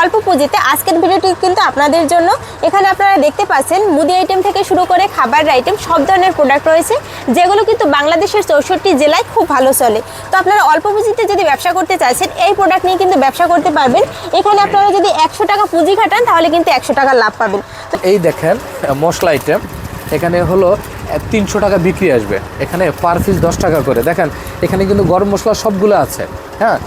অল্প পুঁজিতে আজকের ভিডিওটি কিন্তু আপনাদের জন্য। এখানে আপনারা দেখতে পাচ্ছেন, মুদি আইটেম থেকে শুরু করে খাবার আইটেম সব ধরনের প্রোডাক্ট রয়েছে, যেগুলো কিন্তু বাংলাদেশের চৌষট্টি জেলায় খুব ভালো চলে। তো আপনারা অল্প পুঁজিতে যদি ব্যবসা করতে চাইছেন এই প্রোডাক্ট নিয়ে কিন্তু ব্যবসা করতে পারবেন। এখানে আপনারা যদি একশো টাকা পুঁজি খাটান, তাহলে কিন্তু একশো টাকা লাভ পাবেন। এই দেখেন, মশলা আইটেম এখানে হলো তিনশো টাকা বিক্রি আসবে। এখানে পার পিস দশ টাকা করে। দেখেন এখানে কিন্তু গরম মশলা সবগুলো আছে হ্যাঁ?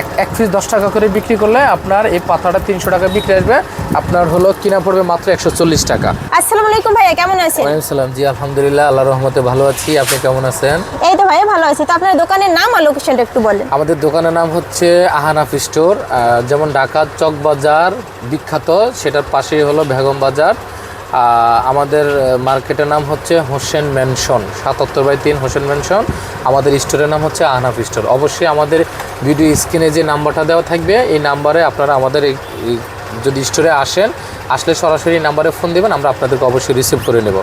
এক এক পিস দশ টাকা করে বিক্রি করলে আপনার এই পাতাটা তিনশো টাকা বিক্রি আসবে। আপনার হলো কিনা পড়বে মাত্র একশো চল্লিশ টাকা। আসসালামু আলাইকুম ভাইয়া কেমন আছেন? ওয়ালাইকুম সালাম। জি আলহামদুলিল্লাহ আল্লাহ রহমতে ভালো আছি। আপনি কেমন আছেন? এই তো ভাইয়া ভালো আছি। তো আপনার দোকানের নাম আর লোকেশনটা একটু বলেন। আমাদের দোকানের নাম হচ্ছে আহানাফ স্টোর। যেমন ঢাকা চক বাজার বিখ্যাত সেটার পাশেই হলো বেগম বাজার। আমাদের মার্কেটের নাম হচ্ছে হোসেন ম্যানশন সাতাত্তর বাই তিন হোসেন ম্যানশন আমাদের স্টোরের নাম হচ্ছে আহনাফ স্টোর। অবশ্যই আমাদের ভিডিও স্ক্রিনে যে নাম্বারটা দেওয়া থাকবে, এই নাম্বারে আপনারা আমাদের যদি স্টোরে আসেন আসলে সরাসরি নাম্বারে ফোন দেবেন, আমরা আপনাদেরকে অবশ্যই রিসিভ করে নেব।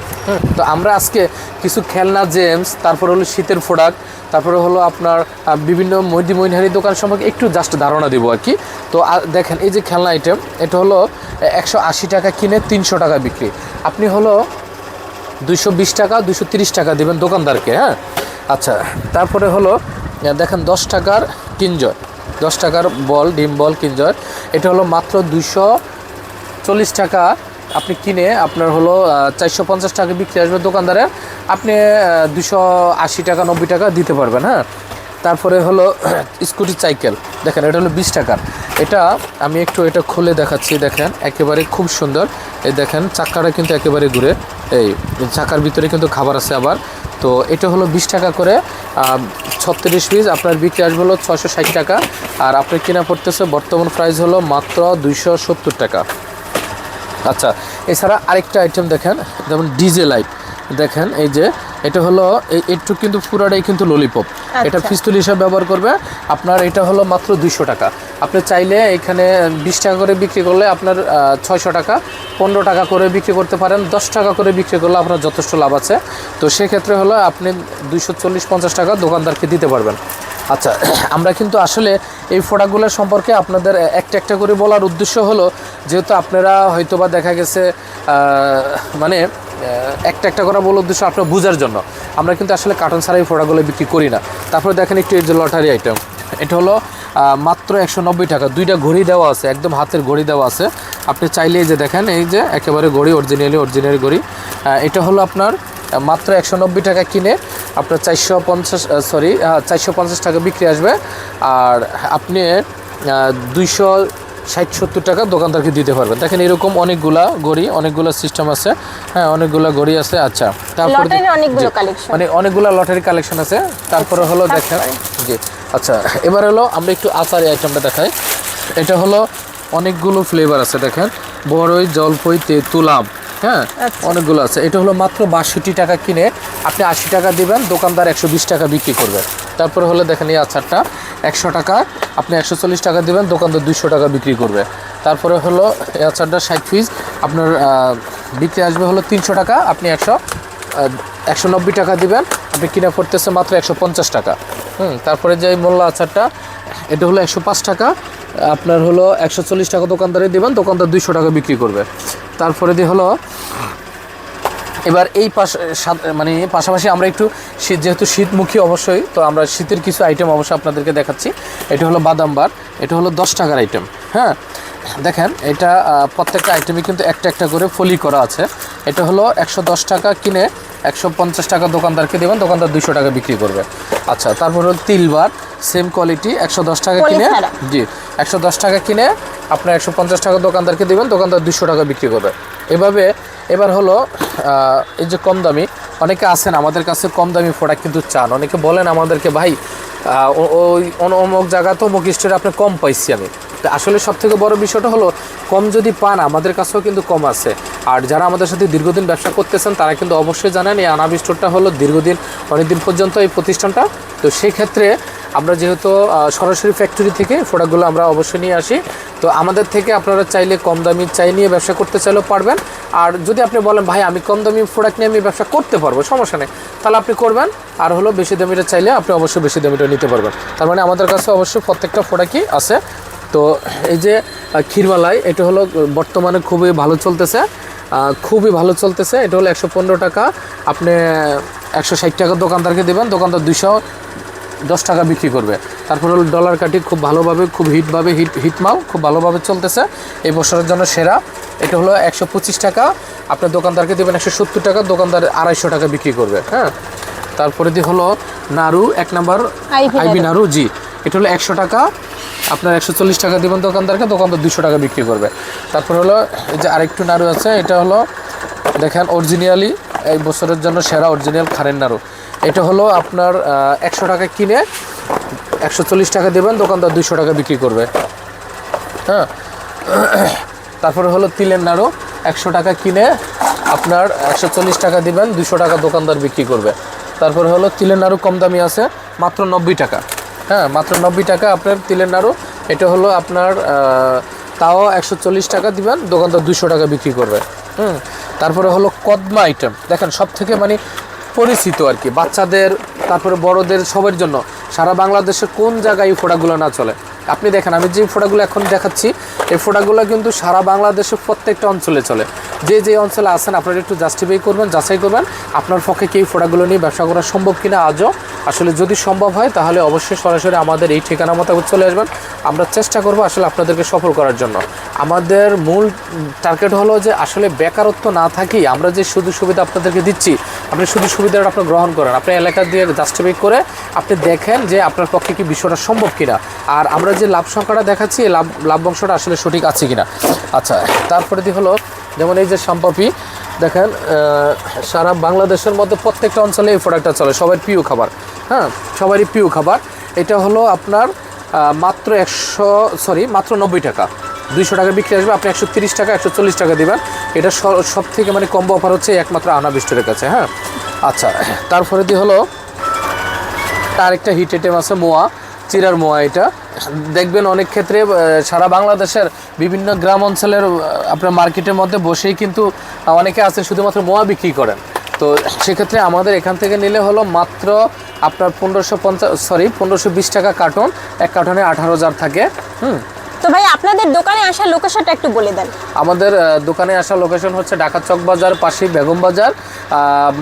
তো আমরা আজকে কিছু খেলনা জেমস তারপর হলো শীতের প্রোডাক্ট তারপরে হলো আপনার বিভিন্ন মৈদি মৈনহারি দোকান সম্পর্কে একটু জাস্ট ধারণা দেবো আর কি। তো দেখেন এই যে খেলনা আইটেম এটা হলো একশো আশি টাকা কিনে তিনশো টাকা বিক্রি। আপনি হলো বিশ টাকা দুশো টাকা দেবেন দোকানদারকে হ্যাঁ? আচ্ছা তারপরে হলো দেখেন দশ টাকার কিনজয়, দশ টাকার বল, ডিম বল কিনজয়। এটা হলো মাত্র দুইশো চল্লিশ টাকা আপনি কিনে আপনার হলো চারশো পঞ্চাশ টাকা বিক্রি আসবে দোকানদারে। আপনি দুশো আশি টাকা, নব্বই টাকা দিতে পারবেন হ্যাঁ? তারপরে হলো, স্কুটি সাইকেল দেখেন, এটা হলো বিশ টাকার। এটা আমি একটু এটা খুলে দেখাচ্ছি, দেখেন, একেবারে খুব সুন্দর। এই দেখেন, চাকাটা কিন্তু একেবারে ঘুরে, এই চাকার ভিতরে কিন্তু খাবার আছে আবার। তো এটা হলো বিশ টাকা করে ছত্রিশ পিস, আপনার বিক্রি আসবে হলো ছশো ষাট টাকা। আর আপনার কিনা পড়তেছে, বর্তমান প্রাইস হলো মাত্র দুইশো সত্তর টাকা। আচ্ছা এছাড়া আরেকটা আইটেম দেখেন যেমন ডিজে লাইট দেখেন এই যে এটা হলো এই একটু কিন্তু পুরাটাই কিন্তু ললিপপ এটা আচ্ছা। পিস্তুল হিসাবে ব্যবহার করবে। আপনার এটা হলো মাত্র দুইশো টাকা। আপনি চাইলে এখানে বিশ টাকা করে বিক্রি করলে আপনার ছয়শো টাকা পনেরো টাকা করে বিক্রি করতে পারেন দশ টাকা করে বিক্রি করলে আপনার যথেষ্ট লাভ আছে। তো সেক্ষেত্রে হলো আপনি দুইশো চল্লিশ পঞ্চাশ টাকা দোকানদারকে দিতে পারবেন। আচ্ছা আমরা কিন্তু আসলে এই প্রোডাক্টগুলোর সম্পর্কে আপনাদের একটা একটা করে বলার উদ্দেশ্য হলো, যেহেতু আপনারা হয়তোবা দেখা গেছে মানে একটা একটা করে বলার উদ্দেশ্য আপনার বোঝার জন্য। আমরা কিন্তু আসলে কার্টন ছাড়া এই প্রোডাক্টগুলো বিক্রি করি না। তারপরে দেখেন একটু এই যে লটারি আইটেম এটা হলো মাত্র একশো নব্বই টাকা। দুইটা ঘড়ি দেওয়া আছে, একদম হাতের ঘড়ি দেওয়া আছে। আপনি চাইলে যে দেখেন, এই যে একেবারে ঘড়ি অরিজিনালি অরিজিনালি ঘড়ি। এটা হলো আপনার মাত্র একশো নব্বই টাকা কিনে আপনার চারশো পঞ্চাশ সরি চারশো পঞ্চাশ টাকা বিক্রি আসবে। আর আপনি দুইশো ষাট সত্তর টাকা দোকানদারকে দিতে পারবেন। দেখেন এরকম অনেকগুলা গড়ি অনেকগুলো সিস্টেম আছে। হ্যাঁ অনেকগুলো ঘড়ি আছে। আচ্ছা তারপরে মানে অনেকগুলো লটারি কালেকশন আছে। তারপরে হলো দেখেন জি আচ্ছা এবার হলো আমরা একটু আচারি আইটেমটা দেখাই। এটা হলো অনেকগুলো ফ্লেভার আছে দেখেন। বড়ই জলপই তেঁতুল আম হ্যাঁ আচ্ছা। অনেকগুলো আছে। এটা হলো মাত্র বাষট্টি টাকা কিনে আপনি আশি টাকা দিবেন দোকানদার একশো বিশ টাকা বিক্রি করবে। তারপরে হলো দেখেন এই আচারটা একশো টাকা আপনি একশো চল্লিশ টাকা দেবেন দোকানদার দুশো টাকা বিক্রি করবে। তারপরে হলো এই আচারটা ষাট পিস আপনার বিক্রি আসবে হলো তিনশো টাকা আপনি একশো একশো নব্বই টাকা দিবেন আপনি কিনা পড়তেছে মাত্র একশো পঞ্চাশ টাকা। হুম তারপরে যে এই মোল্লা আচারটা এটা হলো একশো পাঁচ টাকা আপনার হলো একশো চল্লিশ টাকা দোকানদারে দেবেন, দোকানদার দুইশো টাকা বিক্রি করবে। তারপরে দিয়ে হলো, এবার এই পাশ মানে পাশাপাশি আমরা একটু শীত, যেহেতু শীতমুখী অবশ্যই, তো আমরা শীতের কিছু আইটেম অবশ্যই আপনাদেরকে দেখাচ্ছি। এটা হলো বাদাম বার, এটা হলো দশ টাকার আইটেম হ্যাঁ? দেখেন এটা প্রত্যেকটা আইটেমে কিন্তু একটা একটা করে ফলি করা আছে। এটা হলো একশো দশ টাকা কিনে একশো পঞ্চাশ টাকা দোকানদারকে দেবেন দোকানদার দুশো টাকা বিক্রি করবে। আচ্ছা তারপর হলো তিল বার সেম কোয়ালিটি একশো দশ টাকা কিনে জি একশো দশ টাকা কিনে আপনার একশো পঞ্চাশ টাকা দোকানদারকে দেবেন দোকানদার দুশো টাকা বিক্রি করবে। এভাবে এবার হলো এই যে কম দামি অনেকে আছেন আমাদের কাছে কম দামি প্রোডাক্ট কিন্তু চান। অনেকে বলেন আমাদেরকে ভাই ওই অমুক জায়গা তো অমুক স্টোরে আপনি কম পাইছি আমি। তো আসলে সব থেকে বড় বিষয়টা হলো, কম যদি পান, আমাদের কাছেও কিন্তু কম আছে। আর যারা আমাদের সাথে দীর্ঘদিন ব্যবসা করতেছেন, তারা কিন্তু অবশ্যই জানেন এই আনাবি স্টোরটা হলো দীর্ঘদিন, অনেকদিন পর্যন্ত এই প্রতিষ্ঠানটা। তো সেক্ষেত্রে আমরা যেহেতু সরাসরি ফ্যাক্টরি থেকে প্রোডাক্টগুলো আমরা অবশ্যই নিয়ে আসি। তো আমাদের থেকে আপনারা চাইলে কম দামি চাই নিয়ে ব্যবসা করতে চাইলেও পারবেন। আর যদি আপনি বলেন, ভাই, আমি কম দামি প্রোডাক্ট নিয়ে আমি ব্যবসা করতে পারব সমস্যা নেই। তাহলে আপনি করবেন। আর হলো বেশি দামিটা চাইলে আপনি অবশ্যই বেশি দামিটা নিতে পারবেন। তার মানে আমাদের কাছে অবশ্যই প্রত্যেকটা প্রোডাক্টই আছে। তো এই যে ক্ষীরমালাই এটা হলো বর্তমানে খুবই ভালো চলতেছে। খুবই ভালো চলতেছে। এটা হলো একশো পনেরো টাকা। আপনি একশো ষাট টাকা দোকানদারকে দেবেন দোকানদার দুশো দশ টাকা বিক্রি করবে। তারপর হলো ডলার কাটি খুব ভালোভাবে খুব হিটভাবে হিট হিট মাল খুব ভালোভাবে চলতেছে। এই বছরের জন্য সেরা। এটা হলো একশো পঁচিশ টাকা। আপনার দোকানদারকে দেবেন একশো সত্তর টাকা দোকানদার আড়াইশো টাকা বিক্রি করবে হ্যাঁ? তারপরে দিয়ে হলো নাড়ু এক নাম্বার আইবি। নাড়ু জি। এটা হলো একশো টাকা। আপনার একশো চল্লিশ টাকা দেবেন দোকানদারকে, দোকানদার দুশো টাকা বিক্রি করবে। তারপর হলো, এই যে আরেকটু নাড়ু আছে, এটা হলো, দেখেন অরিজিনালি এই বছরের জন্য সেরা অরিজিনাল খারের নাড়ু। এটা হলো আপনার একশো টাকা কিনে একশো চল্লিশ টাকা দেবেন, দোকানদার দুশো টাকা বিক্রি করবে। হ্যাঁ? তারপরে হলো তিলের নাড়ু, একশো টাকা কিনে আপনার একশো চল্লিশ টাকা দিবেন দুশো টাকা দোকানদার বিক্রি করবে। তারপরে হলো তিলের নাড়ু কম দামি আছে, মাত্র নব্বই টাকা। হ্যাঁ মাত্র নব্বই টাকা আপনার তিলের নাড়ু। এটা হলো আপনার তাও একশো চল্লিশ টাকা দিবেন, দোকানদার দুশো টাকা বিক্রি করবে। হুম, তারপরে হলো কদমা আইটেম দেখেন সব থেকে মানে পরিচিত আর কি, বাচ্চাদের, তারপরে বড়দের, সবার জন্য। সারা বাংলাদেশে কোন জায়গায় এই ফোড়াগুলো না চলে? আপনি দেখেন, আমি যে ফোড়াগুলো এখন দেখাচ্ছি, এই ফোড়াগুলো কিন্তু সারা বাংলাদেশে প্রত্যেকটা অঞ্চলে চলে। যে যে অঞ্চলে আছেন, আপনারা একটু জাস্টিফাই করবেন, যাচাই করবেন, আপনার পক্ষে কি এই ফোড়াগুলো নিয়ে ব্যবসা করা সম্ভব কিনা আজও। আসলে যদি সম্ভব হয়, তাহলে অবশ্যই সরাসরি আমাদের এই ঠিকানা মোতাবেক চলে আসবেন। আমরা চেষ্টা করব আসলে আপনাদেরকে সফল করার জন্য। আমাদের মূল টার্গেট হলো যে আসলে বেকারত্ব না থাকি আমরা যে সুযোগ সুবিধা আপনাদেরকে দিচ্ছি, আপনি সুযোগ সুবিধাটা আপনি গ্রহণ করেন। আপনি এলাকা দিয়ে জাস্টিফাই করে আপনি দেখেন যে আপনার পক্ষে কি বিষয়টা সম্ভব কিনা। আর আমরা যে লাভ সংখ্যাটা দেখাচ্ছি, এই লাভ লাভ অংশটা আসলে সঠিক আছে কিনা। আচ্ছা তারপরে দিয়ে হলো, যেমন এই যে সম্পাপি দেখেন সারা বাংলাদেশের মধ্যে প্রত্যেকটা অঞ্চলে এই প্রোডাক্টটা চলে সবার প্রিয় খাবার। হ্যাঁ সবারই প্রিয় খাবার। এটা হলো আপনার মাত্র একশো সরি মাত্র নব্বই টাকা। দুইশো টাকা বিক্রি আসবে, আপনি একশো তিরিশ টাকা, একশো চল্লিশ টাকা দেবেন। এটা সব থেকে মানে কম্বো অফার হচ্ছে একমাত্র আনা বিস্টোরের কাছে হ্যাঁ? আচ্ছা তারপরে দিয়ে হলো, তার আরেকটা হিট আইটেম আছে মোয়া, চিরার মোয়া এটা। দেখবেন অনেক ক্ষেত্রে সারা বাংলাদেশের বিভিন্ন গ্রাম অঞ্চলের আপনার মার্কেটের মধ্যে বসেই কিন্তু অনেকে আছে শুধুমাত্র মোয়া বিক্রি করেন। তো সেক্ষেত্রে আমাদের এখান থেকে নিলে হলো মাত্র আপনার পনেরোশো পঞ্চাশ সরি পনেরোশো বিশ টাকা কার্টন। এক কার্টনে আঠারো হাজার থাকে। হুম। তো ভাই, আপনাদের দোকানে আসার লোকেশনটা একটু বলে দেন। আমাদের দোকানে আসা লোকেশন হচ্ছে ঢাকা চক বাজার পাশেই বেগম বাজার।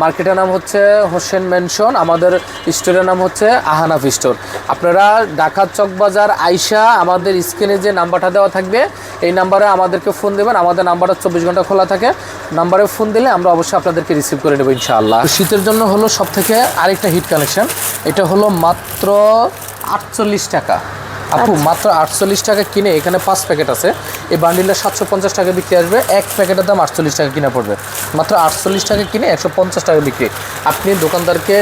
মার্কেটের নাম হচ্ছে হোসেন মেনশন আমাদের স্টোরের নাম হচ্ছে আহানাফ স্টোর। আপনারা ঢাকা চক বাজার আইসা আমাদের স্ক্রিনে যে নাম্বারটা দেওয়া থাকবে, এই নাম্বারে আমাদেরকে ফোন দেবেন। আমাদের নাম্বারটা চব্বিশ ঘণ্টা খোলা থাকে। নাম্বারে ফোন দিলে আমরা অবশ্যই আপনাদেরকে রিসিভ করে নেব ইনশাআল্লাহ। শীতের জন্য হলো সব থেকে আরেকটা হিট কালেকশন এটা হলো মাত্র আটচল্লিশ টাকা। আপু, মাত্র আটচল্লিশ টাকা কিনে এখানে পাঁচ প্যাকেট আছে। এই বান্ডিলটা সাতশো পঞ্চাশ টাকা বিক্রি আসবে। এক প্যাকেটের দাম আটচল্লিশ টাকা কিনা পড়বে। মাত্র আটচল্লিশ টাকা কিনে একশো পঞ্চাশ টাকা বিক্রি। আপনি দোকানদারকে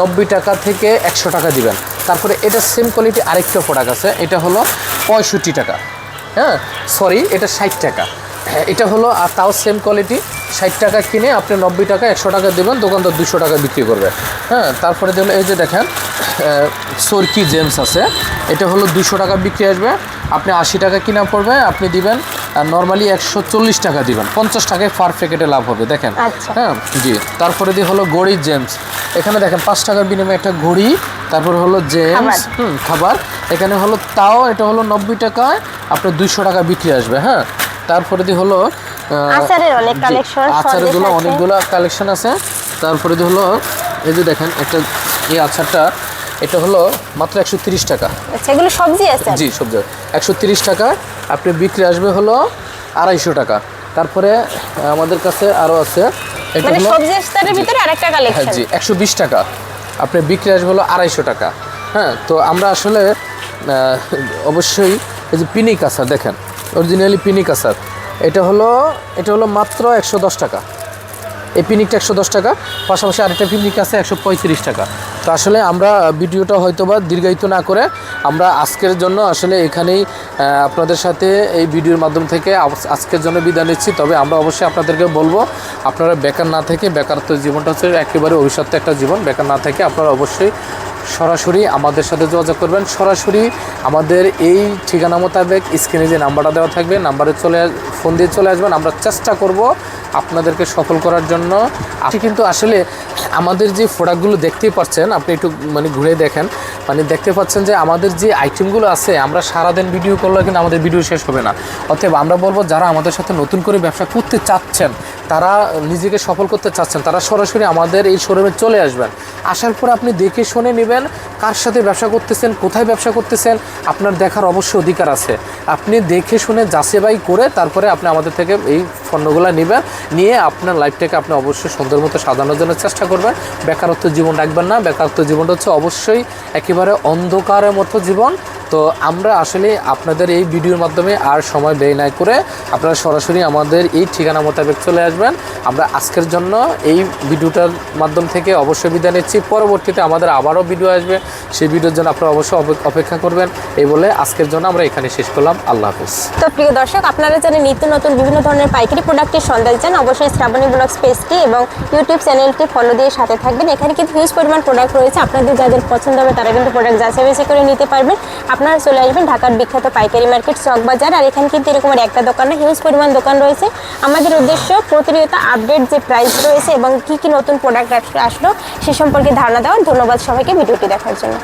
নব্বই টাকা থেকে একশো টাকা দিবেন। তারপরে এটা সেম কোয়ালিটি আরেকটা প্রোডাক্ট আছে। এটা হলো পঁয়ষট্টি টাকা। হ্যাঁ? সরি এটা ষাট টাকা। হ্যাঁ এটা হলো, আর তাও সেম কোয়ালিটি ষাট টাকা কিনে আপনি নব্বই টাকা, একশো টাকা দেবেন, দোকানদার দুশো টাকা বিক্রি করবে। হ্যাঁ তারপরে দিল এই যে দেখেন সরকি জেমস আছে। এটা হলো দুশো টাকা বিক্রি আসবে। আপনি আশি টাকা কিনা পড়বে আপনি দিবেন নর্মালি একশো চল্লিশ টাকা দিবেন। পঞ্চাশ টাকায় পার প্যাকেটে লাভ হবে দেখেন। আচ্ছা। হ্যাঁ জি। তারপরে দিয়ে হলো ঘড়ি জেমস। এখানে দেখেন পাঁচ টাকার বিনিময়ে একটা ঘড়ি তারপর হলো জেমস খাবার। হুম খাবার। এখানে হলো তাও এটা হলো নব্বই টাকায় আপনার দুইশো টাকা বিক্রি আসবে হ্যাঁ। তারপরে দিয়ে হলো আচারের অনেক জি, আচারগুলো। অনেকগুলো কালেকশন আছে। তারপরে দিয়ে হলো এই যে দেখেন একটা এই আচারটা এটা হলো মাত্র একশো তিরিশ টাকা। আচ্ছা এগুলো সবজি আছে? জি সবজি একশো তিরিশ টাকা আপনি বিক্রি আসবে হলো আড়াইশো টাকা। তারপরে আমাদের কাছে আরও আছে এটা মানে হলো সবজি স্তরের ভিতরে আরেকটা হ্যাঁ কালেকশন জি একশো বিশ টাকা। আপনি বিক্রি আসবে হলো আড়াইশো টাকা। হ্যাঁ তো আমরা আসলে অবশ্যই এই যে পিনিক আচার দেখেন অরিজিনালি পিনিক আচার এটা হলো এটা হলো মাত্র একশো দশ টাকা। এই পিনিকটা একশো দশ টাকা পাশাপাশি আরেকটা পিনিক আছে একশো পঁয়ত্রিশ টাকা। তো আসলে আমরা ভিডিওটা হয়তো বা দীর্ঘায়িত না করে আমরা আজকের জন্য আসলে এখানেই আপনাদের সাথে এই ভিডিওর মাধ্যম থেকে আজকের জন্য বিদায় নিচ্ছি। তবে আমরা অবশ্যই আপনাদেরকে বলব, আপনারা বেকার না থেকে বেকারত্ব জীবনটা হচ্ছে একেবারে অভিশপ্ত একটা জীবন, বেকার না থেকে আপনারা অবশ্যই সরাসরি আমাদের সাথে যোগাযোগ করবেন। সরাসরি আমাদের এই ঠিকানা মোতাবেক স্ক্রিনে যে নাম্বারটা দেওয়া থাকবে, নাম্বারে চলে ফোন দিয়ে চলে আসবেন। আমরা চেষ্টা করব আপনাদেরকে সফল করার জন্য। আপনি কিন্তু আসলে আমাদের যে প্রোডাক্টগুলো দেখতেই পাচ্ছেন, আপনি একটু মানে ঘুরে দেখেন। মানে দেখতে পাচ্ছেন যে আমাদের যে আইটেমগুলো আছে, আমরা সারাদিন ভিডিও করলে কিন্তু আমাদের ভিডিও শেষ হবে না। অতএব আমরা বলব যারা আমাদের সাথে নতুন করে ব্যবসা করতে চাচ্ছেন, তারা নিজেকে সফল করতে চাচ্ছেন, তারা সরাসরি আমাদের এই শোরুমে চলে আসবেন। আসার পর আপনি দেখে শুনে নেবেন কার সাথে ব্যবসা করতেছেন, কোথায় ব্যবসা করতেছেন, আপনার দেখার অবশ্যই অধিকার আছে। আপনি দেখে শুনে যাচাই করে তারপরে আপনি আমাদের থেকে এই পণ্যগুলো নেবেন, নিয়ে আপনার লাইফটাকে আপনি অবশ্যই সুন্দর মতো সাজানোর জন্য চেষ্টা করবেন। বেকারত্ব জীবন রাখবেন না। বেকারত্ব জীবনটা হচ্ছে অবশ্যই একেবারে অন্ধকারের মতো জীবন। তো আমরা আসলে আপনাদের এই ভিডিওর মাধ্যমে আর সময় ব্যয় না করে আপনারা সরাসরি আমাদের এই ঠিকানা মোতাবেক চলে আসবেন। আমরা আজকের জন্য এই ভিডিওটার মাধ্যম থেকে অবশ্যই বিদায় নিচ্ছি। পরবর্তীতে আমাদের আবারও ভিডিও আসবে। সেই ভিডিওর জন্য আপনারা অবশ্যই অপেক্ষা করবেন। এই বলে আজকের জন্য আমরা এখানে শেষ করলাম। আল্লাহ হাফিজ। তো প্রিয় দর্শক, আপনারা জানেন নিত্য নতুন বিভিন্ন ধরনের পাইকারি প্রোডাক্টের সন্ধান চান, অবশ্যই শ্রাবণী ব্লগস পেজটি এবং ইউটিউব চ্যানেলটি ফলো দিয়ে সাথে থাকবেন। এখানে কিন্তু হিউজ পরিমাণ প্রোডাক্ট রয়েছে। আপনাদের যাদের পছন্দ হবে, তারা কিন্তু প্রোডাক্ট যাচাই বেছে করে নিতে পারবেন। আপনারা চলে আসবেন ঢাকার বিখ্যাত পাইকারি মার্কেট চক বাজার আর এখানে কিন্তু এরকম একটা দোকান না হিউজ পরিমাণ দোকান রয়েছে। আমাদের উদ্দেশ্য প্রতিনিয়ত আপডেট যে প্রাইস রয়েছে এবং কি কি নতুন প্রোডাক্ট আসলো সে সম্পর্কে ধারণা দেওয়ার। ধন্যবাদ সবাইকে ভিডিওটি দেখার জন্য।